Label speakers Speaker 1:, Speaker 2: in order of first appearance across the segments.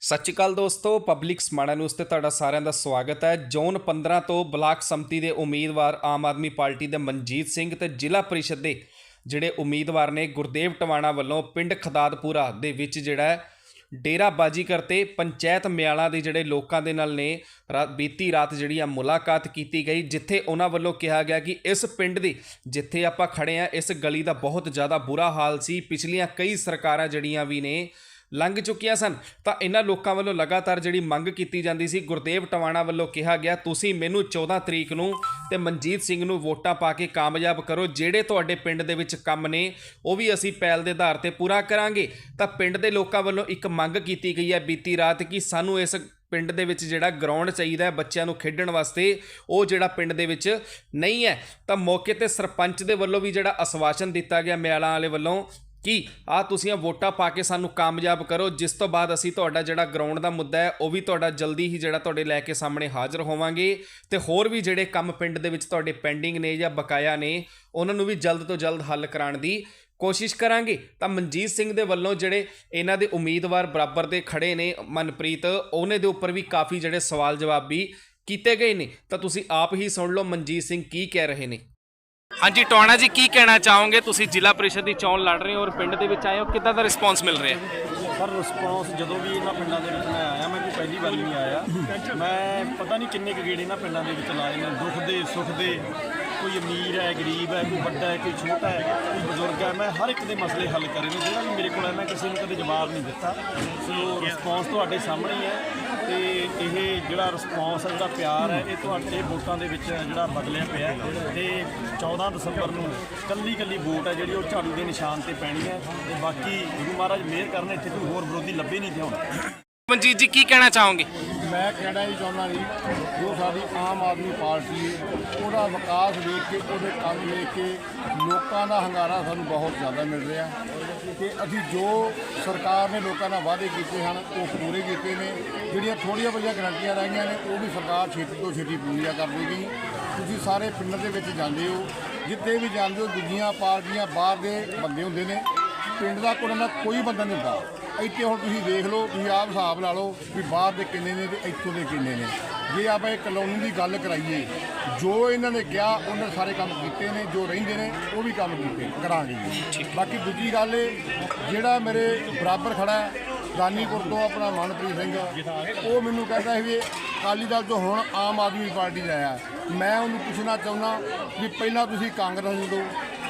Speaker 1: ਸਤਿ ਸ਼੍ਰੀ ਅਕਾਲ ਦੋਸਤੋ public Samana news ਤੇ ਤੁਹਾਡਾ ਸਾਰਿਆਂ ਦਾ ਸਵਾਗਤ ਹੈ। ਜ਼ੋਨ 15 ਤੋਂ ਬਲਾਕ ਸੰਮਤੀ ਦੇ ਉਮੀਦਵਾਰ ਆਮ ਆਦਮੀ ਪਾਰਟੀ ਦੇ ਮਨਜੀਤ ਸਿੰਘ ਤੇ ਜ਼ਿਲ੍ਹਾ ਪਰਿਸ਼ਦ ਦੇ ਜਿਹੜੇ ਉਮੀਦਵਾਰ ਨੇ ਗੁਰਦੇਵ ਟਵਾਣਾ ਵੱਲੋਂ ਪਿੰਡ ਖਦਾਦਪੁਰਾ ਦੇ ਵਿੱਚ ਜਿਹੜਾ ਡੇਰਾਬਾਜੀ ਕਰਤੇ ਪੰਚਾਇਤ ਮਿਆਲਾਂ ਦੇ ਜਿਹੜੇ ਲੋਕਾਂ ਦੇ ਨਾਲ ਨੇ ਰਾ- ਬੀਤੀ ਰਾਤ ਜਿਹੜੀ ਆ ਮੁਲਾਕਾਤ ਕੀਤੀ ਗਈ, ਜਿੱਥੇ ਉਹਨਾਂ ਵੱਲੋਂ ਕਿਹਾ ਗਿਆ ਕਿ ਇਸ ਪਿੰਡ ਦੀ ਜਿੱਥੇ ਆਪਾਂ ਖੜੇ ਆ, ਇਸ ਗਲੀ ਦਾ ਬਹੁਤ ਜ਼ਿਆਦਾ ਬੁਰਾ ਹਾਲ ਸੀ। ਪਿਛਲੀਆਂ ਕਈ ਸਰਕਾਰਾਂ ਜਿਹੜੀਆਂ ਵੀ ਨੇ ਲੰਘ ਚੁੱਕੀਆਂ ਸਨ। ਤਾਂ ਇਹਨਾਂ ਲੋਕਾਂ ਵੱਲੋਂ ਲਗਾਤਾਰ ਜਿਹੜੀ ਮੰਗ ਕੀਤੀ ਜਾਂਦੀ ਸੀ, ਗੁਰਦੇਵ ਟਵਾਣਾ ਵੱਲੋਂ ਕਿਹਾ ਗਿਆ, ਤੁਸੀਂ ਮੈਨੂੰ 14 ਤਰੀਕ ਨੂੰ ਤੇ ਮਨਜੀਤ ਸਿੰਘ ਨੂੰ ਵੋਟਾਂ ਪਾ ਕੇ ਕਾਮਯਾਬ ਕਰੋ। ਜਿਹੜੇ ਤੁਹਾਡੇ ਪਿੰਡ ਦੇ ਵਿੱਚ ਕੰਮ ਨੇ, ਉਹ ਵੀ ਅਸੀਂ ਪਹਿਲ ਦੇ ਆਧਾਰ ਤੇ ਪੂਰਾ ਕਰਾਂਗੇ। ਤਾਂ ਪਿੰਡ ਦੇ ਲੋਕਾਂ ਵੱਲੋਂ ਇੱਕ ਮੰਗ ਕੀਤੀ ਗਈ ਹੈ ਬੀਤੀ ਰਾਤ ਕਿ ਸਾਨੂੰ ਇਸ ਪਿੰਡ ਦੇ ਵਿੱਚ ਜਿਹੜਾ ਗਰਾਊਂਡ ਚਾਹੀਦਾ ਹੈ ਬੱਚਿਆਂ ਨੂੰ ਖੇਡਣ ਵਾਸਤੇ, ਉਹ ਜਿਹੜਾ ਪਿੰਡ ਦੇ ਵਿੱਚ ਨਹੀਂ ਹੈ। ਤਾਂ ਮੌਕੇ ਤੇ ਸਰਪੰਚ ਦੇ ਵੱਲੋਂ ਵੀ ਜਿਹੜਾ ਅਸਵਾਸ਼ਨ ਦਿੱਤਾ ਗਿਆ ਮਿਆਲਾਂ ਵਾਲੇ ਵੱਲੋਂ ਕਿ ਆ ਤੁਸੀਂ ਵੋਟਾਂ ਪਾ ਕੇ ਸਾਨੂੰ ਕਾਮਯਾਬ ਕਰੋ। ਜਿਸ ਤੋਂ ਬਾਅਦ ਅਸੀਂ ਤੁਹਾਡਾ ਜਿਹੜਾ ਗਰਾਊਂਡ ਦਾ ਮੁੱਦਾ ਹੈ, ਉਹ ਵੀ ਤੁਹਾਡਾ ਜਲਦੀ ਹੀ ਜਿਹੜਾ ਤੁਹਾਡੇ ਲੈ ਕੇ ਸਾਹਮਣੇ ਹਾਜ਼ਰ ਹੋਵਾਂਗੇ। ਤੇ ਹੋਰ ਵੀ ਜਿਹੜੇ ਕੰਮ ਪਿੰਡ ਦੇ ਵਿੱਚ ਤੁਹਾਡੇ ਪੈਂਡਿੰਗ ਨੇ ਜਾਂ ਬਕਾਇਆ ਨੇ, ਉਹਨਾਂ ਨੂੰ ਵੀ ਜਲਦ ਤੋਂ ਜਲਦ ਹੱਲ ਕਰਾਉਣ ਦੀ ਕੋਸ਼ਿਸ਼ ਕਰਾਂਗੇ। ਤਾਂ ਮਨਜੀਤ ਸਿੰਘ ਦੇ ਵੱਲੋਂ ਜਿਹੜੇ ਇਹਨਾਂ ਦੇ ਉਮੀਦਵਾਰ ਬਰਾਬਰ ਦੇ ਖੜੇ ਨੇ, ਮਨਪ੍ਰੀਤ, ਉਹਨੇ ਦੇ ਉੱਪਰ ਵੀ ਕਾਫੀ ਜਿਹੜੇ ਸਵਾਲ ਜਵਾਬ ਵੀ ਕੀਤੇ ਗਏ ਨੇ। ਤਾਂ ਤੁਸੀਂ ਆਪ ਹੀ ਸੁਣ ਲਓ ਮਨਜੀਤ ਸਿੰਘ ਕੀ ਕਹਿ ਰਹੇ ਨੇ। ਹਾਂਜੀ ਟੋਣਾ ਜੀ, ਕੀ ਕਹਿਣਾ ਚਾਹੋਗੇ? ਤੁਸੀਂ ਜ਼ਿਲ੍ਹਾ ਪਰਿਸ਼ਦ ਦੀ ਚੋਣ ਲੜ ਰਹੇ ਹੋ ਔਰ ਪਿੰਡ ਦੇ ਵਿੱਚ ਆਏ ਹੋ। ਕਿੱਦਾਂ ਦਾ ਰਿਸਪੌਂਸ ਮਿਲ ਰਿਹਾ? ਹੈ
Speaker 2: ਸਰ ਰਿਸਪੌਂਸ ਜਦੋਂ ਵੀ ਇਹਨਾਂ ਪਿੰਡਾਂ ਦੇ ਵਿੱਚ ਮੈਂ ਆਇਆ, ਮੈਂ ਕੋਈ ਪਹਿਲੀ ਵਾਰੀ ਨਹੀਂ ਆਇਆ। ਮੈਂ ਪਤਾ ਨਹੀਂ ਕਿੰਨੇ ਕੁ ਗੇੜੇ ਇਹਨਾਂ ਪਿੰਡਾਂ ਦੇ ਵਿੱਚ ਲਾਏ ਨੇ, ਦੁੱਖ ਦੇ, ਸੁੱਖ ਦੇ। ਕੋਈ ਅਮੀਰ ਹੈ, ਗਰੀਬ ਹੈ, ਕੋਈ ਵੱਡਾ ਹੈ, ਕੋਈ ਛੋਟਾ ਹੈ, ਕੋਈ ਬਜ਼ੁਰਗ ਹੈ, ਮੈਂ ਹਰ ਇੱਕ ਦੇ ਮਸਲੇ ਹੱਲ ਕਰੇ ਨੇ, ਜਿਹੜਾ ਵੀ ਮੇਰੇ ਕੋਲ ਹੈ, ਮੈਂ ਕਿਸੇ ਨੂੰ ਕਦੇ ਜਵਾਬ ਨਹੀਂ ਦਿੱਤਾ। ਸੋ ਰਿਸਪੌਂਸ ਤੁਹਾਡੇ ਸਾਹਮਣੇ ਹੀ ਹੈ ਤੇ ਇਹ ਜਿਹੜਾ ਰਿਸਪੌਂਸ ਹੈ, ਜਿਹੜਾ ਪਿਆਰ ਹੈ, ਇਹ ਤੁਹਾਡੇ ਵੋਟਾਂ ਦੇ ਵਿੱਚ ਜਿਹੜਾ ਬਦਲਿਆ ਪਿਆ ਹੈ ਤੇ 14 ਦਸੰਬਰ ਨੂੰ ਕੱਲੀ ਕੱਲੀ ਵੋਟ ਹੈ, ਜਿਹੜੀ ਉਹ ਝਾੜੂ ਦੇ ਨਿਸ਼ਾਨ ਤੇ ਪੈਣੀ ਹੈ ਤੇ ਬਾਕੀ ਗੁਰੂ ਮਹਾਰਾਜ ਮਿਹਰ ਕਰਨ, ਇੱਥੇ ਕੋਈ ਹੋਰ ਵਿਰੋਧੀ ਲੱਭੇ ਨਹੀਂ ਤੇ ਹੁਣ।
Speaker 1: ਮਨਜੀਤ ਜੀ, ਕੀ ਕਹਿਣਾ ਚਾਹੋਗੇ?
Speaker 3: ਮੈਂ ਕਹਿਣਾ ਹੀ ਚਾਹੁੰਦਾ ਜੀ, ਜੋ ਸਾਡੀ ਆਮ ਆਦਮੀ ਪਾਰਟੀ ਹੈ, ਉਹਦਾ ਵਿਕਾਸ ਵੇਖ ਕੇ, ਉਹਦੇ ਕੰਮ ਵੇਖ ਕੇ ਲੋਕਾਂ ਦਾ ਹੰਗਾਰਾ ਸਾਨੂੰ ਬਹੁਤ ਜ਼ਿਆਦਾ ਮਿਲ ਰਿਹਾ। ਤੇ ਅਸੀਂ ਜੋ ਸਰਕਾਰ ਨੇ ਲੋਕਾਂ ਨਾਲ ਵਾਅਦੇ ਕੀਤੇ ਹਨ, ਉਹ ਪੂਰੇ ਕੀਤੇ ਨੇ। ਜਿਹੜੀਆਂ ਥੋੜੀਆਂ ਬੜੀਆਂ ਗਰੰਟੀਆਂ ਰਹਿ ਗਈਆਂ ਨੇ, ਉਹ ਵੀ ਸਰਕਾਰ ਛੇਤੀ ਤੋਂ ਛੇਤੀ ਪੂਰੀਆਂ ਕਰ ਦੇਗੀ। ਤੁਸੀਂ ਸਾਰੇ ਪਿੰਡ ਦੇ ਵਿੱਚ ਜਾਂਦੇ ਹੋ, ਜਿੱਥੇ ਵੀ ਜਾਂਦੇ ਹੋ, ਦੂਜੀਆਂ ਪਾਰਟੀਆਂ ਬਾਹਰ ਦੇ ਬੰਦੇ ਹੁੰਦੇ ਨੇ, ਪਿੰਡ ਦਾ ਕੋਈ ਨਾ ਕੋਈ ਬੰਦਾ ਨਹੀਂ ਹੁੰਦਾ। ਇੱਥੇ ਹੁਣ ਤੁਸੀਂ ਦੇਖ ਲਓ ਤੁਸੀਂ ਆਪ ਹਿਸਾਬ ਲਾ ਲਓ ਵੀ ਬਾਹਰ ਦੇ ਕਿੰਨੇ ਨੇ ਤੇ ਇੱਥੋਂ ਦੇ ਕਿੰਨੇ ਨੇ। ਜੇ ਆਪਾਂ ਇਹ ਕਲੋਨੀ ਦੀ ਗੱਲ ਕਰਾਈਏ ਜੋ ਇਹਨਾਂ ਨੇ ਕਿਹਾ ਉਹਨਾਂ ਨੇ ਸਾਰੇ ਕੰਮ ਕੀਤੇ ਨੇ ਜੋ ਰਹਿੰਦੇ ਨੇ ਉਹ ਵੀ ਕੰਮ ਕੀਤੇ ਕਰਾਂਗੇ ਜੀ। ਬਾਕੀ ਦੂਜੀ ਗੱਲ ਇਹ ਜਿਹੜਾ ਮੇਰੇ ਬਰਾਬਰ ਖੜਾ ਹੈ ਦਾਨੀਪੁਰ ਤੋਂ ਆਪਣਾ ਮਨਪ੍ਰੀਤ ਸਿੰਘ ਉਹ ਮੈਨੂੰ ਕਹਿੰਦਾ ਸੀ ਵੀ ਅਕਾਲੀ ਦਲ ਤੋਂ ਹੁਣ ਆਮ ਆਦਮੀ ਪਾਰਟੀ 'ਚ ਆਇਆ ਮੈਂ ਉਹਨੂੰ ਪੁੱਛਣਾ ਚਾਹੁੰਦਾ ਵੀ ਪਹਿਲਾਂ ਤੁਸੀਂ ਕਾਂਗਰਸ ਤੋਂ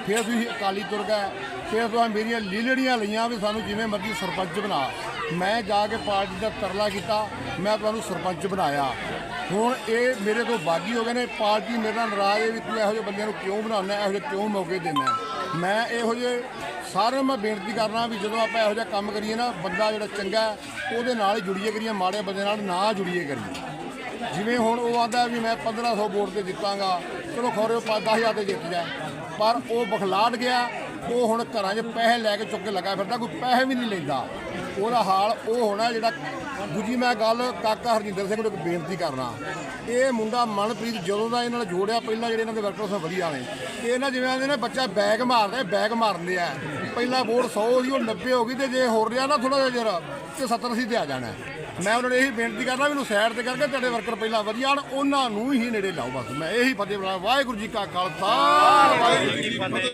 Speaker 3: ਫਿਰ ਤੁਸੀਂ ਅਕਾਲੀ ਤੁਰ ਗਏ ਫਿਰ ਤੁਸੀਂ ਮੇਰੀਆਂ ਲੀਲੜੀਆਂ ਲਈਆਂ ਵੀ ਸਾਨੂੰ ਜਿਵੇਂ ਮਰਜ਼ੀ ਸਰਪੰਚ ਬਣਾ। ਮੈਂ ਜਾ ਕੇ ਪਾਰਟੀ ਦਾ ਤਰਲਾ ਕੀਤਾ, ਮੈਂ ਤੁਹਾਨੂੰ ਸਰਪੰਚ ਬਣਾਇਆ। ਹੁਣ ਇਹ ਮੇਰੇ ਤੋਂ ਬਾਗੀ ਹੋ ਗਏ ਨੇ, ਪਾਰਟੀ ਮੇਰੇ ਨਾਲ ਨਾਰਾਜ਼ ਹੈ ਵੀ ਤੂੰ ਇਹੋ ਜਿਹੇ ਬੰਦਿਆਂ ਨੂੰ ਕਿਉਂ ਬਣਾਉਣਾ ਇਹੋ ਜਿਹੇ ਕਿਉਂ ਮੌਕੇ ਦਿੰਦਾ ਮੈਂ ਇਹੋ ਜਿਹੇ ਸਾਰਿਆਂ ਨੂੰ ਮੈਂ ਬੇਨਤੀ ਕਰਨਾ ਵੀ ਜਦੋਂ ਆਪਾਂ ਇਹੋ ਜਿਹਾ ਕੰਮ ਕਰੀਏ ਨਾ, ਬੰਦਾ ਜਿਹੜਾ ਚੰਗਾ ਉਹਦੇ ਨਾਲ ਹੀ ਜੁੜੀਏ ਕਰੀਏ, ਮਾੜੇ ਬੰਦੇ ਨਾਲ ਨਾ ਜੁੜੀਏ ਕਰੀਏ। ਜਿਵੇਂ ਹੁਣ ਉਹ ਆਂਦਾ ਵੀ ਮੈਂ 1500 ਵੋਟ ਤੇ ਜਿੱਤਾਂਗਾ, ਚਲੋ ਖੋਰੇ ਉਹ 10000 ਤੇ ਜਿੱਤ ਜਾ ਪਰ ਉਹ ਬਖਲਾਟ ਗਿਆ ਉਹ ਹੁਣ ਘਰਾਂ 'ਚ ਪੈਸੇ ਲੈ ਕੇ ਚੁੱਕ ਕੇ ਲੱਗਾ ਫਿਰਦਾ, ਕੋਈ ਪੈਸੇ ਵੀ ਨਹੀਂ ਲੈਂਦਾ। ਉਹਦਾ ਹਾਲ ਉਹ ਹੋਣਾ ਜਿਹੜਾ ਦੂਜੀ ਮੈਂ ਗੱਲ ਕਾਕਾ ਹਰਜਿੰਦਰ ਸਿੰਘ ਨੂੰ ਇੱਕ ਬੇਨਤੀ ਕਰਨਾ। ਇਹ ਮੁੰਡਾ ਮਨਪ੍ਰੀਤ ਜਦੋਂ ਦਾ ਇਹਨਾਂ ਨਾਲ ਜੋੜਿਆ, ਪਹਿਲਾਂ ਜਿਹੜੇ ਇਹਨਾਂ ਦੇ ਵਰਕਰ ਸਨ ਵਧੀਆ ਨੇ। ਇਹਨਾਂ ਜਿਵੇਂ ਆਂਦੇ ਨੇ, ਬੱਚਾ ਬੈਗ ਮਾਰਦਾ, ਬੈਗ ਮਾਰਦੇ ਆ। ਪਹਿਲਾਂ ਵੋਟ 100 ਸੀ, ਉਹ 90 ਹੋ ਗਈ ਤੇ ਜੇ ਹੋਰ ਰਿਹਾ ਨਾ ਥੋੜਾ ਜਿਹਾ ਜਰਾ, ਤੇ 70 ਸੀ ਤੇ ਆ ਜਾਣਾ। ਮੈਂ ਉਹਨਾਂ ਨੂੰ ਇਹੀ ਬੇਨਤੀ ਕਰਨਾ ਮੈਨੂੰ ਸਾਈਡ ਤੇ ਕਰਕੇ ਤੁਹਾਡੇ ਵਰਕਰ ਪਹਿਲਾਂ ਵਧੀਆ ਹਨ ਉਹਨਾਂ ਨੂੰ ਹੀ ਨੇੜੇ ਲਾਓ ਬਸ। ਮੈਂ ਇਹੀ ਫਤਿਹ ਬਣਾ ਵਾਹਿਗੁਰੂ ਜੀ ਕਾ ਖਾਲਸਾ, ਵਾਹਿਗੁਰੂ ਜੀ ਕੀ ਫਤਿਹ।